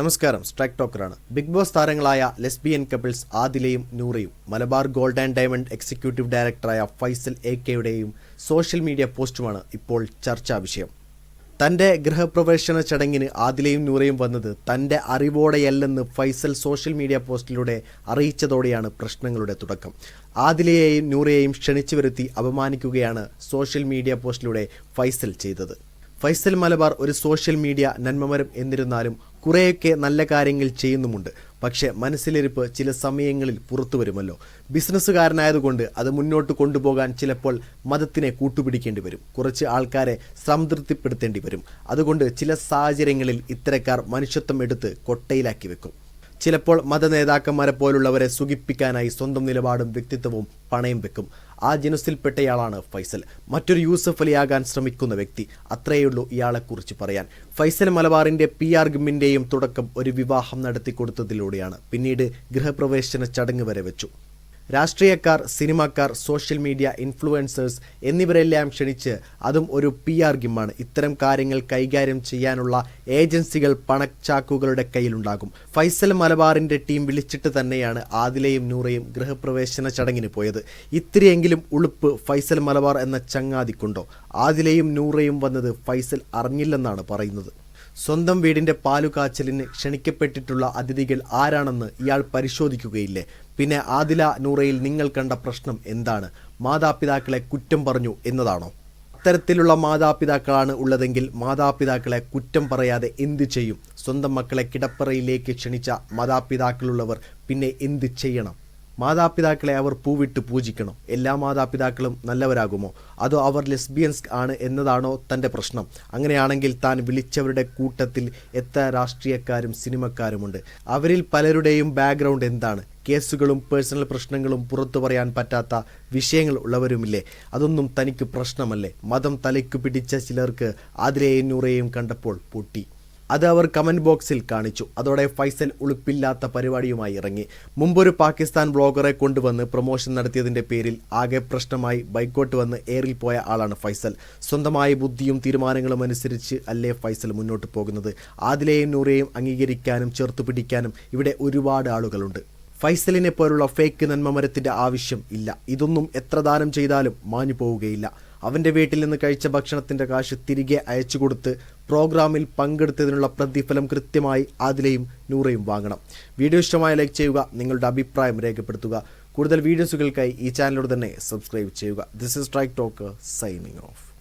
നമസ്കാരം സ്ട്രൈക്ക് ടോക്കറാണ്. Big Boss താരങ്ങളായ ലെസ്ബിയൻ കപ്പിൾസ് ആദിലയും നൂറയും Malabar gold and diamond executive ഡയറക്ടറായ ഫൈസൽ എ കെയുടെയും സോഷ്യൽ മീഡിയ പോസ്റ്റുമാണ് ഇപ്പോൾ ചർച്ചാ വിഷയം. തന്റെ ഗൃഹപ്രവേശന ചടങ്ങിന് ആദിലയും നൂറയും വന്നത് തന്റെ അറിവോടെയല്ലെന്ന് ഫൈസൽ സോഷ്യൽ മീഡിയ പോസ്റ്റിലൂടെ അറിയിച്ചതോടെയാണ് പ്രശ്നങ്ങളുടെ തുടക്കം. ആദിലയെയും നൂറയെയും ക്ഷണിച്ചു വരുത്തി അപമാനിക്കുകയാണ് സോഷ്യൽ മീഡിയ പോസ്റ്റിലൂടെ ഫൈസൽ ചെയ്തത്. ഫൈസൽ മലബാർ ഒരു സോഷ്യൽ മീഡിയ നന്മമരം എന്നിരുന്നാലും കുറേയൊക്കെ നല്ല കാര്യങ്ങൾ ചെയ്യുന്നുമുണ്ട്. പക്ഷേ മനസ്സിലിരിപ്പ് ചില സമയങ്ങളിൽ പുറത്തു വരുമല്ലോ. ബിസിനസ്സുകാരനായതുകൊണ്ട് അത് മുന്നോട്ട് കൊണ്ടുപോകാൻ ചിലപ്പോൾ മതത്തിനെ കൂട്ടുപിടിക്കേണ്ടി വരും. കുറച്ച് ആൾക്കാരെ സംതൃപ്തിപ്പെടുത്തേണ്ടി വരും. അതുകൊണ്ട് ചില സാഹചര്യങ്ങളിൽ ഇത്തരക്കാർ മനുഷ്യത്വം എടുത്ത് കൊട്ടയിലാക്കി വെക്കും. ചിലപ്പോൾ മതനേതാക്കന്മാരെ പോലുള്ളവരെ സുഖിപ്പിക്കാനായി സ്വന്തം നിലപാടും വ്യക്തിത്വവും പണയം വെക്കും. ആ ജനുസിൽപ്പെട്ടയാളാണ് ഫൈസൽ. മറ്റൊരു യൂസഫ് അലി ആകാൻ ശ്രമിക്കുന്ന വ്യക്തി അത്രയുള്ളൂ ഇയാളെക്കുറിച്ച് പറയാൻ. ഫൈസൽ മലബാറിന്റെ പി ആർ ഗിമ്മിന്റെയും തുടക്കം ഒരു വിവാഹം നടത്തിക്കൊടുത്തതിലൂടെയാണ്. പിന്നീട് ഗൃഹപ്രവേശന ചടങ്ങ് വരെ വെച്ചു. രാഷ്ട്രീയക്കാർ സിനിമാക്കാർ സോഷ്യൽ മീഡിയ ഇൻഫ്ലുവൻസേഴ്സ് എന്നിവരെല്ലാം ക്ഷണിച്ച് അതും ഒരു പി ആർ ഗിമ്മാണ് ഇത്തരം കാര്യങ്ങൾ കൈകാര്യം ചെയ്യാനുള്ള ഏജൻസികൾ പണച്ചാക്കുകളുടെ കയ്യിലുണ്ടാകും. ഫൈസൽ മലബാറിന്റെ ടീം വിളിച്ചിട്ട് തന്നെയാണ് ആദിലയും നൂറയും ഗൃഹപ്രവേശന ചടങ്ങിന് പോയത്. ഇത്തിരിയെങ്കിലും ഉളുപ്പ് ഫൈസൽ മലബാർ എന്ന ചങ്ങാതിക്കുണ്ടോ? ആദിലയും നൂറയും വന്നത് ഫൈസൽ അറിഞ്ഞില്ലെന്നാണ് പറയുന്നത്. സ്വന്തം വീടിന്റെ പാലുകാച്ചലിന് ക്ഷണിക്കപ്പെട്ടിട്ടുള്ള അതിഥികൾ ആരാണെന്ന് ഇയാൾ പരിശോധിക്കുകയില്ലേ. പിന്നെ ആദില നൂറയിൽ നിങ്ങൾ കണ്ട പ്രശ്നം എന്താണ്? മാതാപിതാക്കളെ കുറ്റം പറഞ്ഞു എന്നതാണോ? അത്തരത്തിലുള്ള മാതാപിതാക്കളാണ് ഉള്ളതെങ്കിൽ മാതാപിതാക്കളെ കുറ്റം പറയാതെ എന്ത് ചെയ്യും? സ്വന്തം മക്കളെ കിടപ്പറയിലേക്ക് ക്ഷണിച്ച മാതാപിതാക്കളുള്ളവർ പിന്നെ എന്ത് ചെയ്യണം? മാതാപിതാക്കളെ അവർ പൂവിട്ട് പൂജിക്കണം. എല്ലാ മാതാപിതാക്കളും നല്ലവരാകുമോ? അതോ അവർ ലെസ്ബിയൻസ് ആണ് എന്നതാണോ തന്റെ പ്രശ്നം? അങ്ങനെയാണെങ്കിൽ താൻ വിളിച്ചവരുടെ കൂട്ടത്തിൽ എത്ര രാഷ്ട്രീയക്കാരും സിനിമക്കാരുമുണ്ട്. അവരിൽ പലരുടെയും ബാക്ക്ഗ്രൗണ്ട് എന്താണ്? കേസുകളും പേഴ്സണൽ പ്രശ്നങ്ങളും പുറത്തു പറയാൻ പറ്റാത്ത വിഷയങ്ങൾ ഉള്ളവരുമില്ലേ? അതൊന്നും തനിക്ക് പ്രശ്നമല്ലേ? മതം തലയ്ക്ക് പിടിച്ച ചിലർക്ക് ആതിരയെയും നൂറയെയും കണ്ടപ്പോൾ പൊട്ടി. അത് അവർ കമന്റ് ബോക്സിൽ കാണിച്ചു. അതോടെ ഫൈസൽ ഉളുപ്പില്ലാത്ത പരിപാടിയുമായി ഇറങ്ങി. മുമ്പൊരു പാകിസ്ഥാൻ ബ്ലോഗറെ കൊണ്ടുവന്ന് പ്രൊമോഷൻ നടത്തിയതിന്റെ പേരിൽ ആകെ പ്രശ്നമായി ബൈക്കോട്ട് വന്ന് എയറിൽ പോയ ആളാണ് ഫൈസൽ. സ്വന്തമായ ബുദ്ധിയും തീരുമാനങ്ങളും അനുസരിച്ച് അല്ലേ ഫൈസൽ മുന്നോട്ട് പോകുന്നത്. ആദിലെയും നൂറേയും അംഗീകരിക്കാനും ചേർത്ത് പിടിക്കാനും ഇവിടെ ഒരുപാട് ആളുകളുണ്ട്. ഫൈസലിനെ പോലുള്ള ഫേക്ക് നന്മമരത്തിന്റെ ആവശ്യം ഇല്ല. ഇതൊന്നും എത്ര ദാനം ചെയ്താലും മാഞ്ഞു പോവുകയില്ല അവന്റെ വീട്ടിൽ നിന്ന് കഴിച്ച ഭക്ഷണത്തിന്റെ കാശ് തിരികെ അയച്ചു കൊടുത്ത് പ്രോഗ്രാമിൽ പങ്കെടുത്തതിനുള്ള പ്രതിഫലം കൃത്യമായി ആദിലയും നൂറയും വാങ്ങണം. വീഡിയോ ഇഷ്ടമായ ലൈക്ക് ചെയ്യുക നിങ്ങളുടെ അഭിപ്രായം രേഖപ്പെടുത്തുക. കൂടുതൽ വീഡിയോസുകൾക്കായി ഈ ചാനലോട് തന്നെ സബ്സ്ക്രൈബ് ചെയ്യുക. This is strike talk signing off